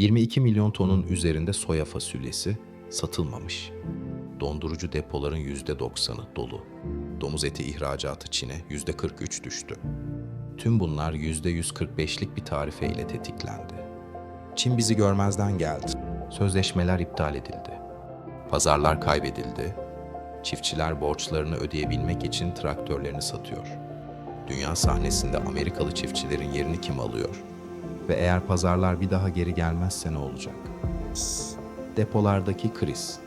22 milyon tonun üzerinde soya fasulyesi satılmamış. Dondurucu depoların %90'ı dolu. Domuz eti ihracatı Çin'e %43 düştü. Tüm bunlar %145'lik bir tarife ile tetiklendi. Çin bizi görmezden geldi. Sözleşmeler iptal edildi. Pazarlar kaybedildi. Çiftçiler borçlarını ödeyebilmek için traktörlerini satıyor. Dünya sahnesinde Amerikalı çiftçilerin yerini kim alıyor? Ve eğer pazarlar bir daha geri gelmezse ne olacak? Depolardaki kriz.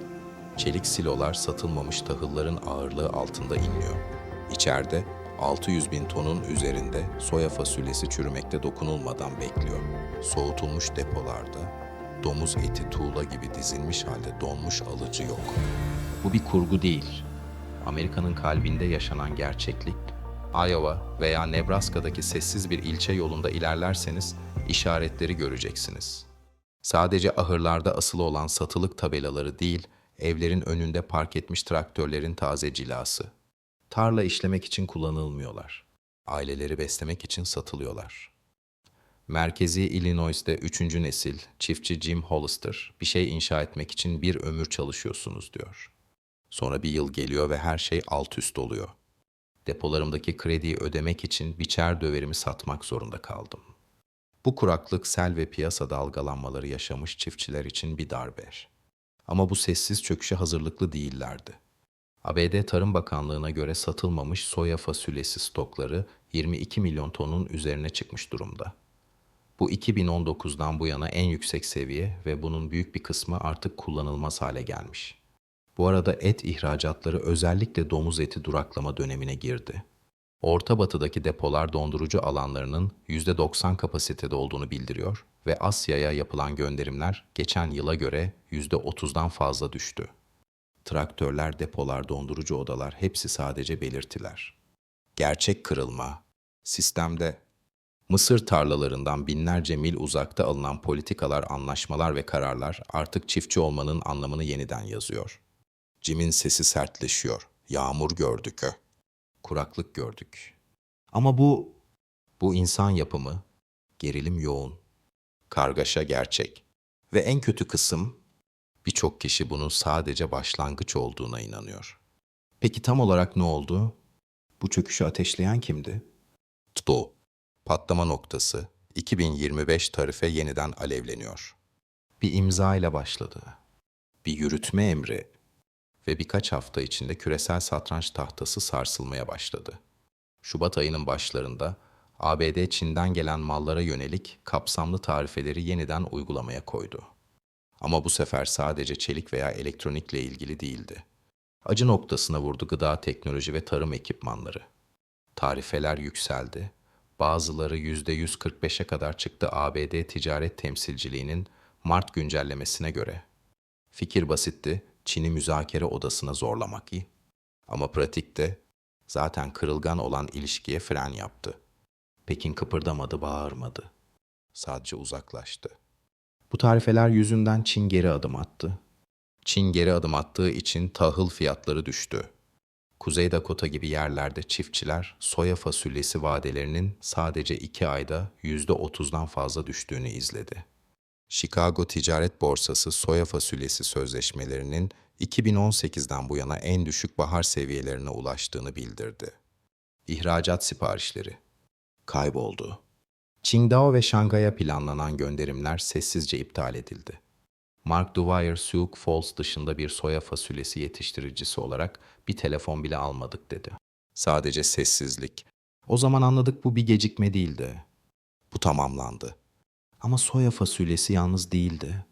Çelik silolar satılmamış tahılların ağırlığı altında inliyor. İçeride 600 bin tonun üzerinde soya fasulyesi çürümekte dokunulmadan bekliyor. Soğutulmuş depolarda domuz eti tuğla gibi dizilmiş halde donmuş alıcı yok. Bu bir kurgu değil. Amerika'nın kalbinde yaşanan gerçeklik. Iowa veya Nebraska'daki sessiz bir ilçe yolunda ilerlerseniz işaretleri göreceksiniz. Sadece ahırlarda asılı olan satılık tabelaları değil, evlerin önünde park etmiş traktörlerin taze cilası. Tarla işlemek için kullanılmıyorlar. Aileleri beslemek için satılıyorlar. Merkezi Illinois'te üçüncü nesil çiftçi Jim Hollister bir şey inşa etmek için bir ömür çalışıyorsunuz diyor. Sonra bir yıl geliyor ve her şey alt üst oluyor. Depolarımdaki krediyi ödemek için biçer döverimi satmak zorunda kaldım. Bu kuraklık sel ve piyasa dalgalanmaları yaşamış çiftçiler için bir darbe. Ama bu sessiz çöküşe hazırlıklı değillerdi. ABD Tarım Bakanlığı'na göre satılmamış soya fasulyesi stokları 22 milyon tonun üzerine çıkmış durumda. Bu 2019'dan bu yana en yüksek seviye ve bunun büyük bir kısmı artık kullanılmaz hale gelmiş. Bu arada et ihracatları özellikle domuz eti duraklama dönemine girdi. Orta Batı'daki depolar dondurucu alanlarının %90 kapasitede olduğunu bildiriyor ve Asya'ya yapılan gönderimler geçen yıla göre %30'dan fazla düştü. Traktörler, depolar, dondurucu odalar hepsi sadece belirtiler. Gerçek kırılma, sistemde Mısır tarlalarından binlerce mil uzakta alınan politikalar, anlaşmalar ve kararlar artık çiftçi olmanın anlamını yeniden yazıyor. Jim'in sesi sertleşiyor. Yağmur gördük. Kuraklık gördük. Ama bu, bu insan yapımı, gerilim yoğun, kargaşa gerçek. Ve en kötü kısım, birçok kişi bunun sadece başlangıç olduğuna inanıyor. Peki tam olarak ne oldu? Bu çöküşü ateşleyen kimdi? TDO, patlama noktası 2025 tarife yeniden alevleniyor. Bir imza ile başladı. Bir yürütme emri ve birkaç hafta içinde küresel satranç tahtası sarsılmaya başladı. Şubat ayının başlarında ABD Çin'den gelen mallara yönelik kapsamlı tarifeleri yeniden uygulamaya koydu. Ama bu sefer sadece çelik veya elektronikle ilgili değildi. Acı noktasına vurdu gıda teknoloji ve tarım ekipmanları. Tarifeler yükseldi. Bazıları %145'e kadar çıktı ABD ticaret temsilciliğinin Mart güncellemesine göre. Fikir basitti, Çin'i müzakere odasına zorlamak iyi. Ama pratikte zaten kırılgan olan ilişkiye fren yaptı. Pekin kıpırdamadı, bağırmadı. Sadece uzaklaştı. Bu tarifeler yüzünden Çin geri adım attı. Çin geri adım attığı için tahıl fiyatları düştü. Kuzey Dakota gibi yerlerde çiftçiler soya fasulyesi vadelerinin sadece iki ayda yüzde otuzdan fazla düştüğünü izledi. Chicago Ticaret Borsası soya fasulyesi sözleşmelerinin 2018'den bu yana en düşük bahar seviyelerine ulaştığını bildirdi. İhracat siparişleri kayboldu. Qingdao ve Şangay'a planlanan gönderimler sessizce iptal edildi. Mark Dwyer Sioux Falls dışında bir soya fasulyesi yetiştiricisi olarak bir telefon bile almadık dedi. Sadece sessizlik. O zaman anladık bu bir gecikme değildi. Bu tamamlandı. Ama soya fasulyesi yalnız değildi.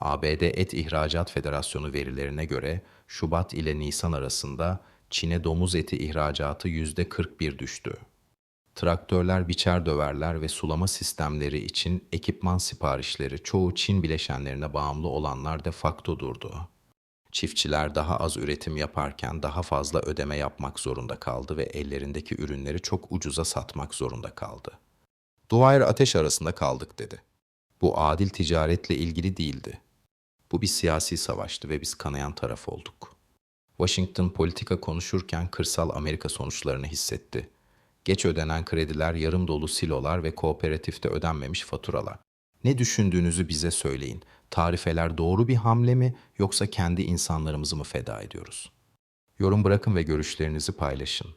ABD Et İhracat Federasyonu verilerine göre Şubat ile Nisan arasında Çin'e domuz eti ihracatı %41 düştü. Traktörler, biçer döverler ve sulama sistemleri için ekipman siparişleri çoğu Çin bileşenlerine bağımlı olanlar de facto durdu. Çiftçiler daha az üretim yaparken daha fazla ödeme yapmak zorunda kaldı ve ellerindeki ürünleri çok ucuza satmak zorunda kaldı. Dwyer ateş arasında kaldık dedi. Bu adil ticaretle ilgili değildi. Bu bir siyasi savaştı ve biz kanayan taraf olduk. Washington politika konuşurken kırsal Amerika sonuçlarını hissetti. Geç ödenen krediler, yarım dolu silolar ve kooperatifte ödenmemiş faturalar. Ne düşündüğünüzü bize söyleyin. Tarifeler doğru bir hamle mi yoksa kendi insanlarımızı mı feda ediyoruz? Yorum bırakın ve görüşlerinizi paylaşın.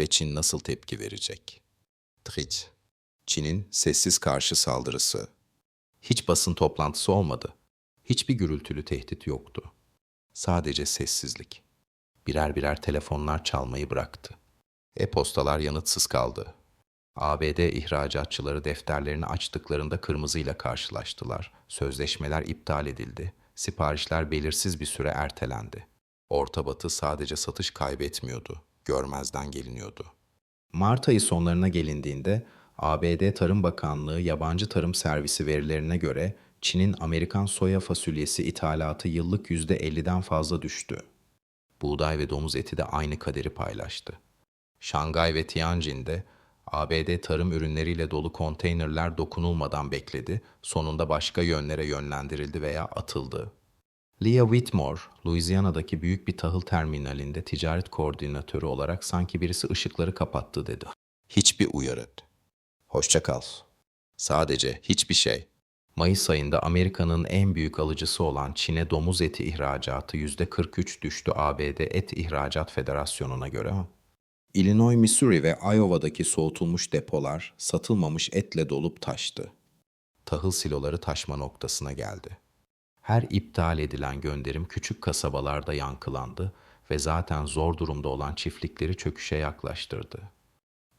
Ve Çin nasıl tepki verecek? Triç. Çin'in sessiz karşı saldırısı. Hiç basın toplantısı olmadı. Hiçbir gürültülü tehdit yoktu. Sadece sessizlik. Birer birer telefonlar çalmayı bıraktı. E-postalar yanıtsız kaldı. ABD ihracatçıları defterlerini açtıklarında kırmızıyla karşılaştılar. Sözleşmeler iptal edildi. Siparişler belirsiz bir süre ertelendi. Orta Batı sadece satış kaybetmiyordu, görmezden geliniyordu. Mart ayı sonlarına gelindiğinde ABD Tarım Bakanlığı Yabancı Tarım Servisi verilerine göre Çin'in Amerikan soya fasulyesi ithalatı yıllık %50'den fazla düştü. Buğday ve domuz eti de aynı kaderi paylaştı. Şangay ve Tianjin'de ABD tarım ürünleriyle dolu konteynerler dokunulmadan bekledi, sonunda başka yönlere yönlendirildi veya atıldı. Leah Whitmore, Louisiana'daki büyük bir tahıl terminalinde ticaret koordinatörü olarak sanki birisi ışıkları kapattı dedi. Hiçbir uyarı. Hoşça kal. Sadece hiçbir şey. Mayıs ayında Amerika'nın en büyük alıcısı olan Çin'e domuz eti ihracatı %43 düştü ABD Et İhracat Federasyonu'na göre. Illinois, Missouri ve Iowa'daki soğutulmuş depolar satılmamış etle dolup taştı. Tahıl siloları taşma noktasına geldi. Her iptal edilen gönderim küçük kasabalarda yankılandı ve zaten zor durumda olan çiftlikleri çöküşe yaklaştırdı.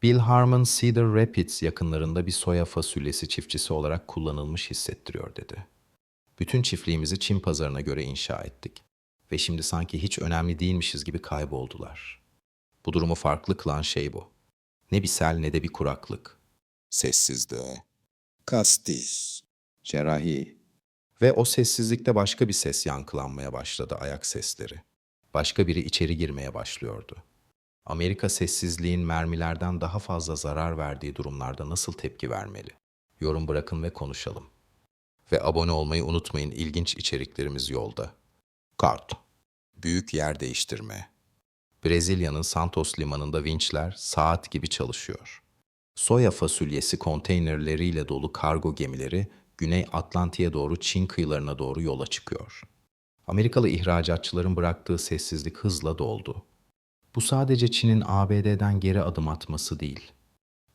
Bill Harmon Cedar Rapids yakınlarında bir soya fasulyesi çiftçisi olarak kullanılmış hissettiriyor dedi. Bütün çiftliğimizi Çin pazarına göre inşa ettik ve şimdi sanki hiç önemli değilmişiz gibi kayboldular. Bu durumu farklı kılan şey bu. Ne bir sel ne de bir kuraklık. Sessizliğe. Kastis. Cerrahi. Ve o sessizlikte başka bir ses yankılanmaya başladı ayak sesleri. Başka biri içeri girmeye başlıyordu. Amerika sessizliğin mermilerden daha fazla zarar verdiği durumlarda nasıl tepki vermeli? Yorum bırakın ve konuşalım. Ve abone olmayı unutmayın ilginç içeriklerimiz yolda. Kart. Büyük yer değiştirme. Brezilya'nın Santos limanında vinçler saat gibi çalışıyor. Soya fasulyesi konteynerleriyle dolu kargo gemileri Güney Atlantik'e doğru Çin kıyılarına doğru yola çıkıyor. Amerikalı ihracatçıların bıraktığı sessizlik hızla doldu. Bu sadece Çin'in ABD'den geri adım atması değil.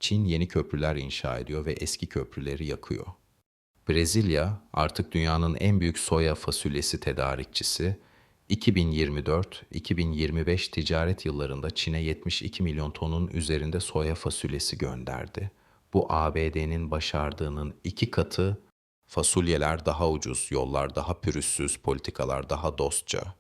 Çin yeni köprüler inşa ediyor ve eski köprüleri yakıyor. Brezilya artık dünyanın en büyük soya fasulyesi tedarikçisi 2024-2025 ticaret yıllarında Çin'e 72 milyon tonun üzerinde soya fasulyesi gönderdi. Bu ABD'nin başardığının iki katı fasulyeler daha ucuz, yollar daha pürüzsüz, politikalar daha dostça.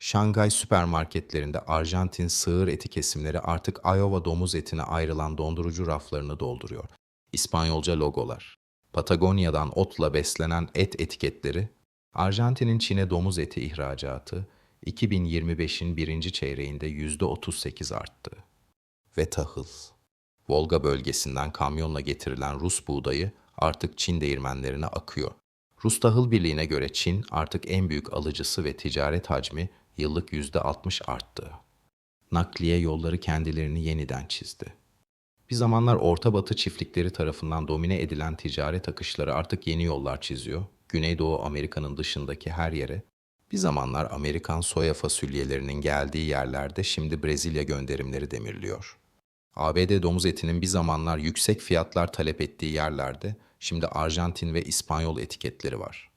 Şangay süpermarketlerinde Arjantin sığır eti kesimleri artık Iowa domuz etine ayrılan dondurucu raflarını dolduruyor. İspanyolca logolar. Patagonya'dan otla beslenen et etiketleri Arjantin'in Çin'e domuz eti ihracatı 2025'in birinci çeyreğinde %38 arttı. Ve tahıl. Volga bölgesinden kamyonla getirilen Rus buğdayı artık Çin değirmenlerine akıyor. Rus Tahıl Birliği'ne göre Çin artık en büyük alıcısı ve ticaret hacmi yıllık %60 arttı. Nakliye yolları kendilerini yeniden çizdi. Bir zamanlar Orta Batı çiftlikleri tarafından domine edilen ticaret akışları artık yeni yollar çiziyor. Güneydoğu Amerika'nın dışındaki her yere, bir zamanlar Amerikan soya fasulyelerinin geldiği yerlerde şimdi Brezilya gönderimleri demirliyor. ABD domuz etinin bir zamanlar yüksek fiyatlar talep ettiği yerlerde şimdi Arjantin ve İspanyol etiketleri var.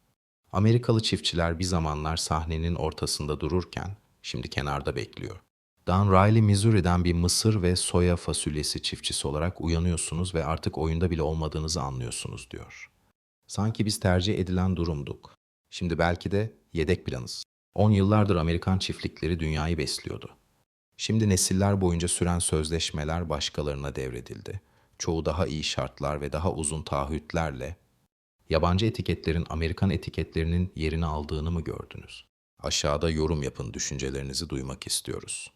Amerikalı çiftçiler bir zamanlar sahnenin ortasında dururken şimdi kenarda bekliyor. Dan Riley, Missouri'den bir mısır ve soya fasulyesi çiftçisi olarak uyanıyorsunuz ve artık oyunda bile olmadığınızı anlıyorsunuz diyor. Sanki biz tercih edilen durumduk. Şimdi belki de yedek planız. 10 yıllardır Amerikan çiftlikleri dünyayı besliyordu. Şimdi nesiller boyunca süren sözleşmeler başkalarına devredildi. Çoğu daha iyi şartlar ve daha uzun taahhütlerle yabancı etiketlerin Amerikan etiketlerinin yerini aldığını mı gördünüz? Aşağıda yorum yapın düşüncelerinizi duymak istiyoruz.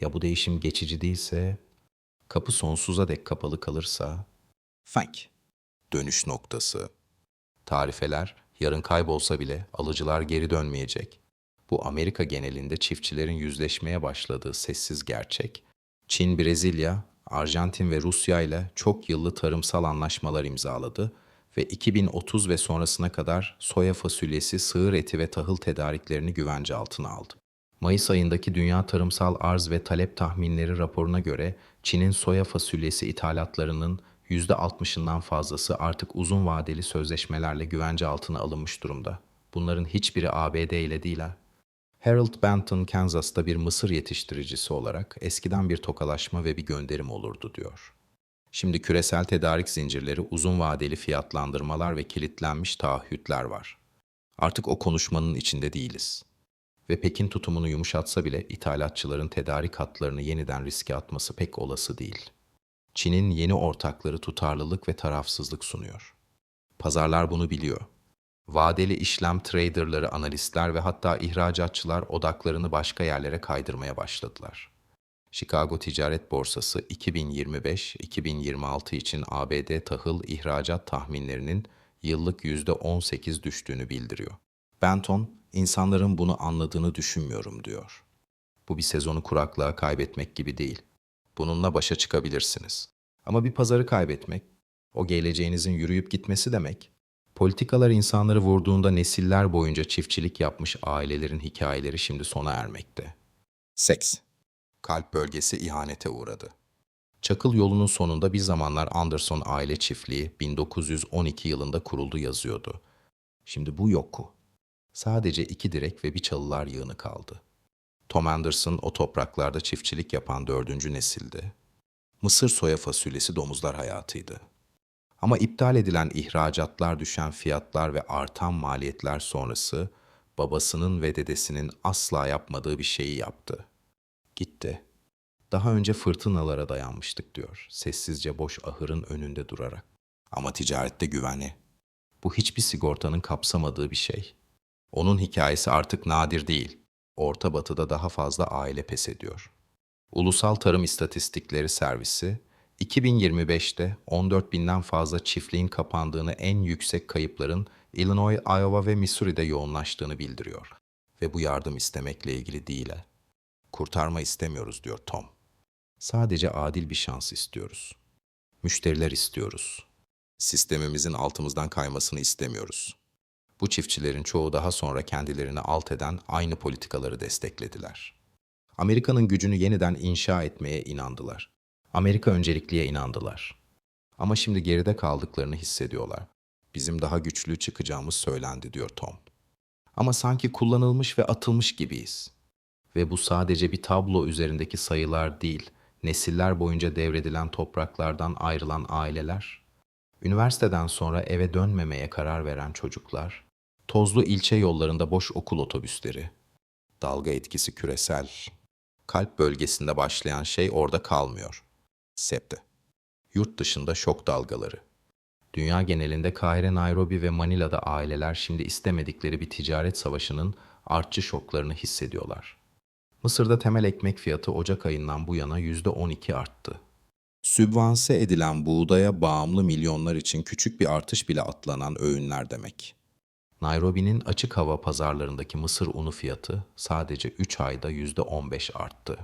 Ya bu değişim geçici değilse, kapı sonsuza dek kapalı kalırsa, fank, dönüş noktası. Tarifeler yarın kaybolsa bile alıcılar geri dönmeyecek. Bu Amerika genelinde çiftçilerin yüzleşmeye başladığı sessiz gerçek. Çin, Brezilya, Arjantin ve Rusya ile çok yıllı tarımsal anlaşmalar imzaladı ve 2030 ve sonrasına kadar soya fasulyesi, sığır eti ve tahıl tedariklerini güvence altına aldı. Mayıs ayındaki Dünya Tarımsal Arz ve Talep Tahminleri raporuna göre Çin'in soya fasulyesi ithalatlarının %60'ından fazlası artık uzun vadeli sözleşmelerle güvence altına alınmış durumda. Bunların hiçbiri ABD ile değil ha. Harold Benton, Kansas'ta bir mısır yetiştiricisi olarak eskiden bir tokalaşma ve bir gönderim olurdu diyor. Şimdi küresel tedarik zincirleri, uzun vadeli fiyatlandırmalar ve kilitlenmiş taahhütler var. Artık o konuşmanın içinde değiliz. Ve Pekin tutumunu yumuşatsa bile ithalatçıların tedarik hatlarını yeniden riske atması pek olası değil. Çin'in yeni ortakları tutarlılık ve tarafsızlık sunuyor. Pazarlar bunu biliyor. Vadeli işlem traderları, analistler ve hatta ihracatçılar odaklarını başka yerlere kaydırmaya başladılar. Chicago Ticaret Borsası 2025-2026 için ABD tahıl ihracat tahminlerinin yıllık %18 düştüğünü bildiriyor. Benton, insanların bunu anladığını düşünmüyorum diyor. Bu bir sezonu kuraklığa kaybetmek gibi değil. Bununla başa çıkabilirsiniz. Ama bir pazarı kaybetmek, o geleceğinizin yürüyüp gitmesi demek. Politikalar insanları vurduğunda nesiller boyunca çiftçilik yapmış ailelerin hikayeleri şimdi sona ermekte. Seks Kalp bölgesi ihanete uğradı. Çakıl yolunun sonunda bir zamanlar Anderson aile çiftliği 1912 yılında kuruldu yazıyordu. Şimdi bu yoku. Sadece iki direk ve bir çalılar yığını kaldı. Tom Anderson o topraklarda çiftçilik yapan dördüncü nesildi. Mısır soya fasulyesi domuzlar hayatıydı. Ama iptal edilen ihracatlar, düşen fiyatlar ve artan maliyetler sonrası babasının ve dedesinin asla yapmadığı bir şeyi yaptı. Gitti. Daha önce fırtınalara dayanmıştık diyor, sessizce boş ahırın önünde durarak. Ama ticarette güvenli. Bu hiçbir sigortanın kapsamadığı bir şey. Onun hikayesi artık nadir değil. Orta Batı'da daha fazla aile pes ediyor. Ulusal Tarım İstatistikleri Servisi, 2025'te 14 binden fazla çiftliğin kapandığını en yüksek kayıpların Illinois, Iowa ve Missouri'de yoğunlaştığını bildiriyor. Ve bu yardım istemekle ilgili değil. Kurtarma istemiyoruz diyor Tom. Sadece adil bir şans istiyoruz. Müşteriler istiyoruz. Sistemimizin altımızdan kaymasını istemiyoruz. Bu çiftçilerin çoğu daha sonra kendilerini alt eden aynı politikaları desteklediler. Amerika'nın gücünü yeniden inşa etmeye inandılar. Amerika öncelikliye inandılar. Ama şimdi geride kaldıklarını hissediyorlar. Bizim daha güçlü çıkacağımız söylendi diyor Tom. Ama sanki kullanılmış ve atılmış gibiyiz. Ve bu sadece bir tablo üzerindeki sayılar değil, nesiller boyunca devredilen topraklardan ayrılan aileler, üniversiteden sonra eve dönmemeye karar veren çocuklar, tozlu ilçe yollarında boş okul otobüsleri, dalga etkisi küresel, kalp bölgesinde başlayan şey orada kalmıyor. Septi. Yurt dışında şok dalgaları. Dünya genelinde Kahire, Nairobi ve Manila'da aileler şimdi istemedikleri bir ticaret savaşının artçı şoklarını hissediyorlar. Mısır'da temel ekmek fiyatı Ocak ayından bu yana %12 arttı. Sübvanse edilen buğdaya bağımlı milyonlar için küçük bir artış bile atlanan öğünler demek. Nairobi'nin açık hava pazarlarındaki mısır unu fiyatı sadece 3 ayda %15 arttı.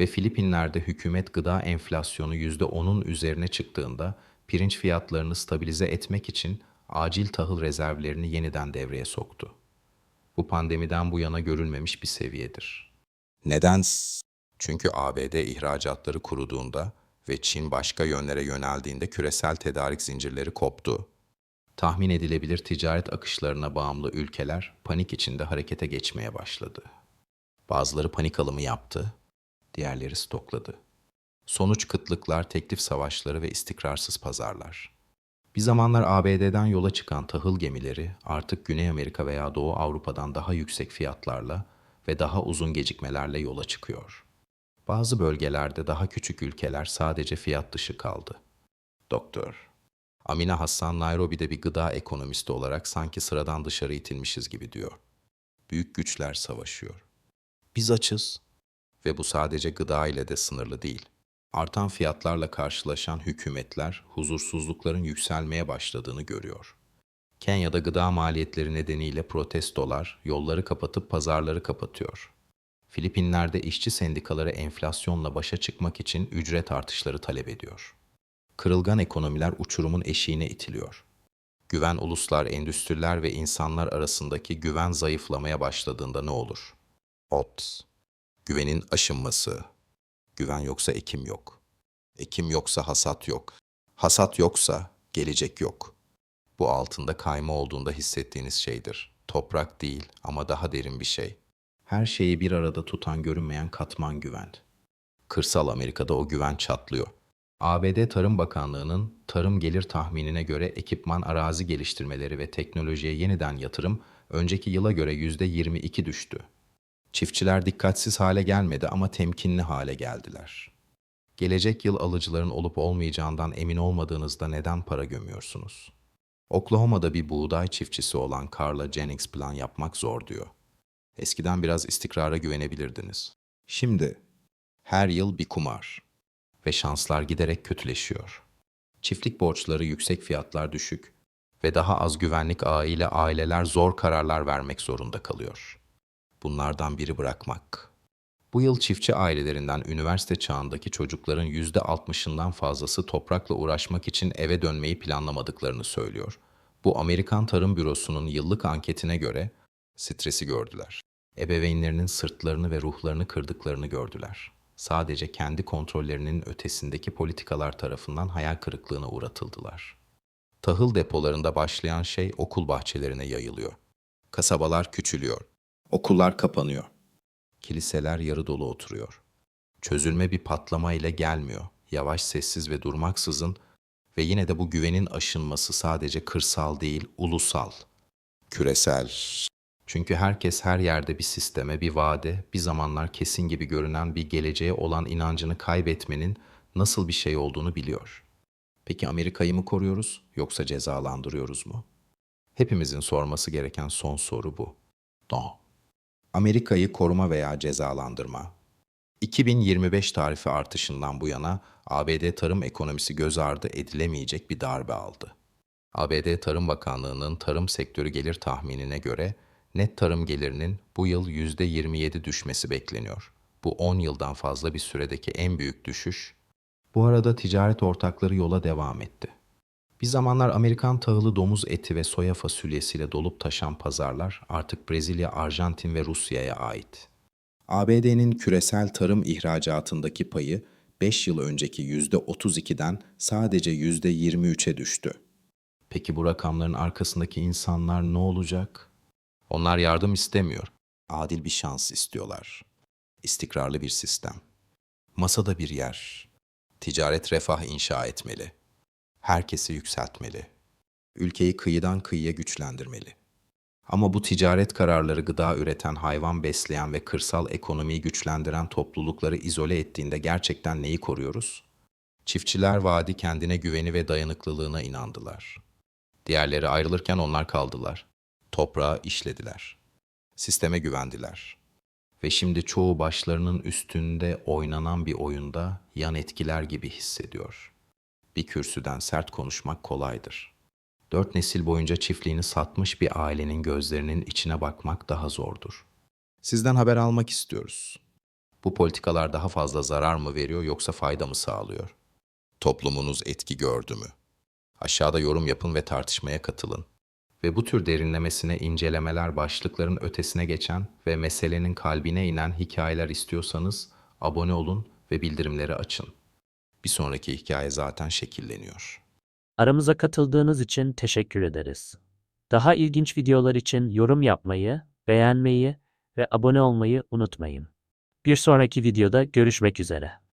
Ve Filipinler'de hükümet gıda enflasyonu %10'un üzerine çıktığında pirinç fiyatlarını stabilize etmek için acil tahıl rezervlerini yeniden devreye soktu. Bu pandemiden bu yana görülmemiş bir seviyedir. Neden? Çünkü ABD ihracatları kuruduğunda ve Çin başka yönlere yöneldiğinde küresel tedarik zincirleri koptu. Tahmin edilebilir ticaret akışlarına bağımlı ülkeler panik içinde harekete geçmeye başladı. Bazıları panik alımı yaptı, diğerleri stokladı. Sonuç kıtlıklar, teklif savaşları ve istikrarsız pazarlar. Bir zamanlar ABD'den yola çıkan tahıl gemileri artık Güney Amerika veya Doğu Avrupa'dan daha yüksek fiyatlarla ve daha uzun gecikmelerle yola çıkıyor. Bazı bölgelerde daha küçük ülkeler sadece fiyat dışı kaldı. Doktor Amine Hassan Nairobi'de bir gıda ekonomisti olarak sanki sıradan dışarı itilmişiz gibi diyor. Büyük güçler savaşıyor. Biz açız. Ve bu sadece gıda ile de sınırlı değil. Artan fiyatlarla karşılaşan hükümetler huzursuzlukların yükselmeye başladığını görüyor. Kenya'da gıda maliyetleri nedeniyle protestolar yolları kapatıp pazarları kapatıyor. Filipinler'de işçi sendikaları enflasyonla başa çıkmak için ücret artışları talep ediyor. Kırılgan ekonomiler uçurumun eşiğine itiliyor. Güven uluslar, endüstriler ve insanlar arasındaki güven zayıflamaya başladığında ne olur? Ot. Güvenin aşınması. Güven yoksa ekim yok. Ekim yoksa hasat yok. Hasat yoksa gelecek yok. Bu altında kayma olduğunda hissettiğiniz şeydir. Toprak değil ama daha derin bir şey. Her şeyi bir arada tutan görünmeyen katman güven. Kırsal Amerika'da o güven çatlıyor. ABD Tarım Bakanlığı'nın tarım gelir tahminine göre ekipman arazi geliştirmeleri ve teknolojiye yeniden yatırım önceki yıla göre %22 düştü. Çiftçiler dikkatsiz hale gelmedi ama temkinli hale geldiler. Gelecek yıl alıcıların olup olmayacağından emin olmadığınızda neden para gömüyorsunuz? Oklahoma'da bir buğday çiftçisi olan Carla Jennings plan yapmak zor diyor. Eskiden biraz istikrara güvenebilirdiniz. Şimdi her yıl bir kumar ve şanslar giderek kötüleşiyor. Çiftlik borçları yüksek fiyatlar düşük ve daha az güvenlik ağı ile aileler zor kararlar vermek zorunda kalıyor. Bunlardan biri bırakmak. Bu yıl çiftçi ailelerinden üniversite çağındaki çocukların %60'ından fazlası toprakla uğraşmak için eve dönmeyi planlamadıklarını söylüyor. Bu Amerikan Tarım Bürosu'nun yıllık anketine göre stresi gördüler. Ebeveynlerinin sırtlarını ve ruhlarını kırdıklarını gördüler. Sadece kendi kontrollerinin ötesindeki politikalar tarafından hayal kırıklığına uğratıldılar. Tahıl depolarında başlayan şey okul bahçelerine yayılıyor. Kasabalar küçülüyor. Okullar kapanıyor. Kiliseler yarı dolu oturuyor. Çözülme bir patlama ile gelmiyor. Yavaş, sessiz ve durmaksızın ve yine de bu güvenin aşınması sadece kırsal değil, ulusal. Küresel. Çünkü herkes her yerde bir sisteme, bir vaade, bir zamanlar kesin gibi görünen bir geleceğe olan inancını kaybetmenin nasıl bir şey olduğunu biliyor. Peki Amerika'yı mı koruyoruz yoksa cezalandırıyoruz mu? Hepimizin sorması gereken son soru bu. No. Amerika'yı koruma veya cezalandırma. 2025 tarifi artışından bu yana ABD tarım ekonomisi göz ardı edilemeyecek bir darbe aldı. ABD Tarım Bakanlığı'nın tarım sektörü gelir tahminine göre net tarım gelirinin bu yıl %27 düşmesi bekleniyor. Bu 10 yıldan fazla bir süredeki en büyük düşüş. Bu arada ticaret ortakları yola devam etti. Bir zamanlar Amerikan tahılı domuz eti ve soya fasulyesiyle dolup taşan pazarlar artık Brezilya, Arjantin ve Rusya'ya ait. ABD'nin küresel tarım ihracatındaki payı 5 yıl önceki %32'den sadece %23'e düştü. Peki bu rakamların arkasındaki insanlar ne olacak? Onlar yardım istemiyor. Adil bir şans istiyorlar. İstikrarlı bir sistem. Masada bir yer. Ticaret refah inşa etmeli. Herkesi yükseltmeli. Ülkeyi kıyıdan kıyıya güçlendirmeli. Ama bu ticaret kararları gıda üreten, hayvan besleyen ve kırsal ekonomiyi güçlendiren toplulukları izole ettiğinde gerçekten neyi koruyoruz? Çiftçiler vaadi kendine güveni ve dayanıklılığına inandılar. Diğerleri ayrılırken onlar kaldılar. Toprağı işlediler. Sisteme güvendiler. Ve şimdi çoğu başlarının üstünde oynanan bir oyunda yan etkiler gibi hissediyor. Bir kürsüden sert konuşmak kolaydır. Dört nesil boyunca çiftliğini satmış bir ailenin gözlerinin içine bakmak daha zordur. Sizden haber almak istiyoruz. Bu politikalar daha fazla zarar mı veriyor yoksa fayda mı sağlıyor? Toplumunuz etki gördü mü? Aşağıda yorum yapın ve tartışmaya katılın. Ve bu tür derinlemesine incelemeler başlıkların ötesine geçen ve meselenin kalbine inen hikayeler istiyorsanız abone olun ve bildirimleri açın. Bir sonraki hikaye zaten şekilleniyor. Aramıza katıldığınız için teşekkür ederiz. Daha ilginç videolar için yorum yapmayı, beğenmeyi ve abone olmayı unutmayın. Bir sonraki videoda görüşmek üzere.